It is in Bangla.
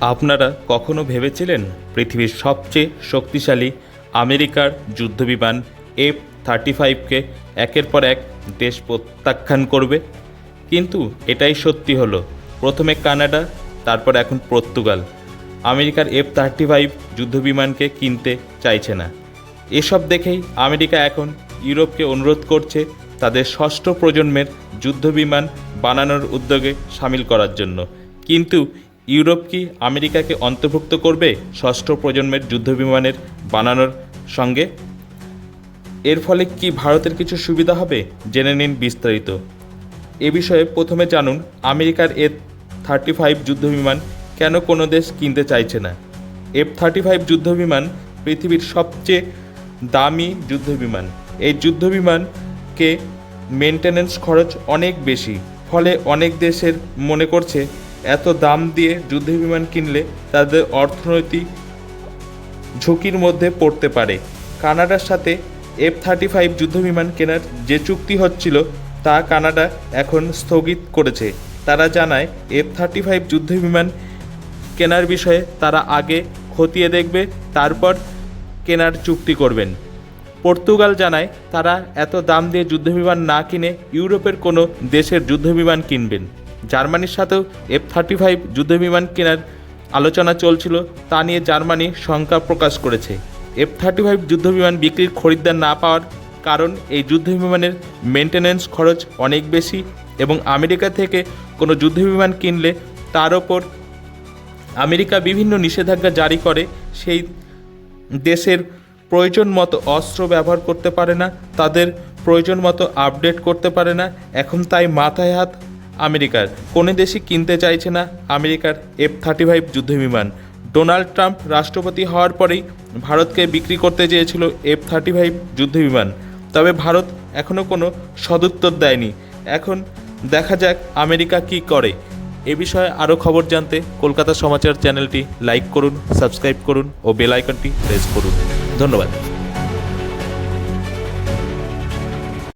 আপনারা কখনো ভেবেছিলেন পৃথিবীর সবচেয়ে শক্তিশালী আমেরিকার যুদ্ধবিমান এফ থার্টি ফাইভকে একের পর এক দেশ প্রত্যাখ্যান করবে? কিন্তু এটাই সত্যি হলো। প্রথমে কানাডা, তারপর এখন পর্তুগাল। আমেরিকার এফ থার্টি ফাইভ যুদ্ধবিমানকে কিনতে চাইছে না। এসব দেখেই আমেরিকা এখন ইউরোপকে অনুরোধ করছে তাদের ষষ্ঠ প্রজন্মের যুদ্ধবিমান বানানোর উদ্যোগে সামিল করার জন্য। কিন্তু ইউরোপ কি আমেরিকাকে অন্তর্ভুক্ত করবে ষষ্ঠ প্রজন্মের যুদ্ধবিমানের বানানোর সঙ্গে? এর ফলে কি ভারতের কিছু সুবিধা হবে? জেনে নিন বিস্তারিত। এ বিষয়ে প্রথমে জানুন, আমেরিকার এফ থার্টি ফাইভ যুদ্ধবিমান কেন কোনো দেশ কিনতে চাইছে না? এফ থার্টি ফাইভ যুদ্ধবিমান পৃথিবীর সবচেয়ে দামি যুদ্ধবিমান। এই যুদ্ধবিমানকে মেনটেনেন্স খরচ অনেক বেশি, ফলে অনেক দেশের মনে করছে এত দাম দিয়ে যুদ্ধবিমান কিনলে তাদের অর্থনৈতিক ঝুঁকির মধ্যে পড়তে পারে। কানাডার সাথে এফ থার্টি ফাইভ যুদ্ধবিমান কেনার যে চুক্তি হচ্ছিল তা কানাডা এখন স্থগিত করেছে। তারা জানায় এফ থার্টি ফাইভ যুদ্ধবিমান কেনার বিষয়ে তারা আগে খতিয়ে দেখবে, তারপর কেনার চুক্তি করবেন। পর্তুগাল জানায়, তারা এত দাম দিয়ে যুদ্ধবিমান না কিনে ইউরোপের কোনো দেশের যুদ্ধবিমান কিনবেন। জার্মানির সাথেও এফ থার্টি ফাইভ যুদ্ধবিমান কেনার আলোচনা চলছিল, তা নিয়ে জার্মানি শঙ্কা প্রকাশ করেছে। এফ থার্টি ফাইভ যুদ্ধবিমান বিক্রির খরিদ্দার না পাওয়ার কারণ এই যুদ্ধবিমানের মেনটেন্যান্স খরচ অনেক বেশি এবং আমেরিকা থেকে কোনো যুদ্ধবিমান কিনলে তার ওপর আমেরিকা বিভিন্ন নিষেধাজ্ঞা জারি করে, সেই দেশের প্রয়োজন মতো অস্ত্র ব্যবহার করতে পারে না, তাদের প্রয়োজন মতো আপডেট করতে পারে না, এখন তাই মাথায় হাত আমেরিকার। কোনো দেশই কিনতে চাইছে না আমেরিকার এফ থার্টি ফাইভ যুদ্ধবিমান ডোনাল্ড ট্রাম্প রাষ্ট্রপতি হওয়ার পরেই ভারতকে বিক্রি করতে চেয়েছিল এফ থার্টি ফাইভ যুদ্ধবিমান তবে ভারত এখনও কোনো সদুত্তর দেয়নি। এখন দেখা যাক আমেরিকা কি করে। এ বিষয়ে আরও খবর জানতে কলকাতা সমাচার চ্যানেলটি লাইক করুন, সাবস্ক্রাইব করুন ও বেল আইকনটি প্রেস করুন। ধন্যবাদ।